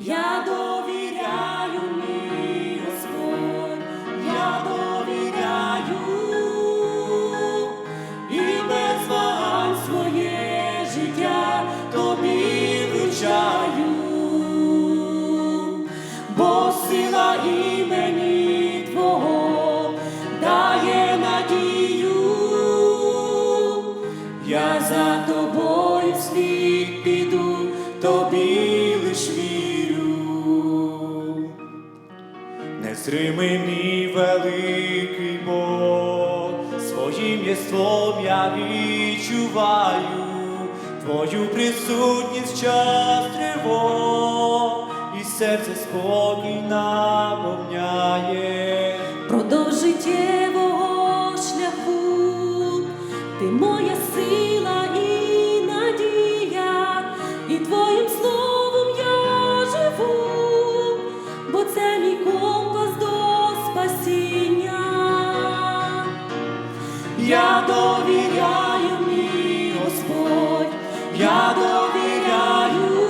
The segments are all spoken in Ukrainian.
Я довіряю, Господь, я довіряю. І без вагань своє життя тобі вручаю, бо сила імені Твого дає надію, я за тобою вслід піду, тобі Незримий мій великий Бог, своїм єством я відчуваю Твою присутність час тривог, і серце спокій наповняє. Продовж довіряю, мій Господь, я довіряю.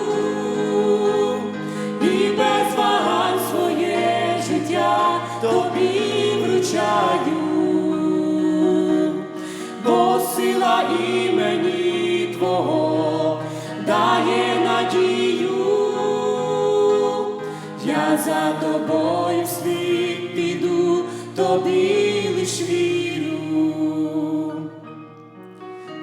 І без вагань своє життя тобі вручаю, бо сила імені Твого дає надію, я за тобою вслід піду, тобі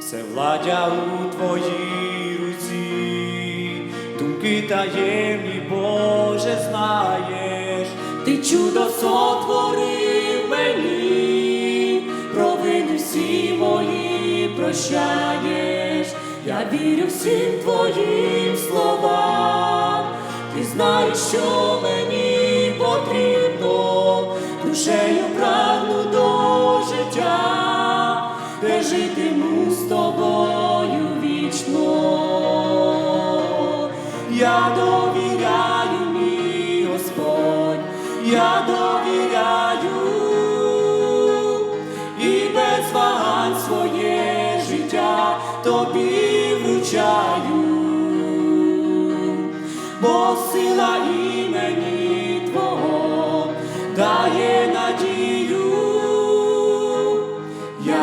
Все владя у твоїй руці, думки таємні, Боже, знаєш. Ти чудо сотворив мені, провини всі мої прощаєш, я вірю всім твоїм словам, ти знаєш, що мені потрібно, душею прагну житиму з тобою вічно. Я довіряю, мій Господь, я довіряю. І без вагань своє життя тобі вручаю, бо сила імені Твого дає надію,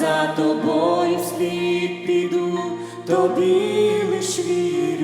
за тобою вслід піду, тобі лиш вірю.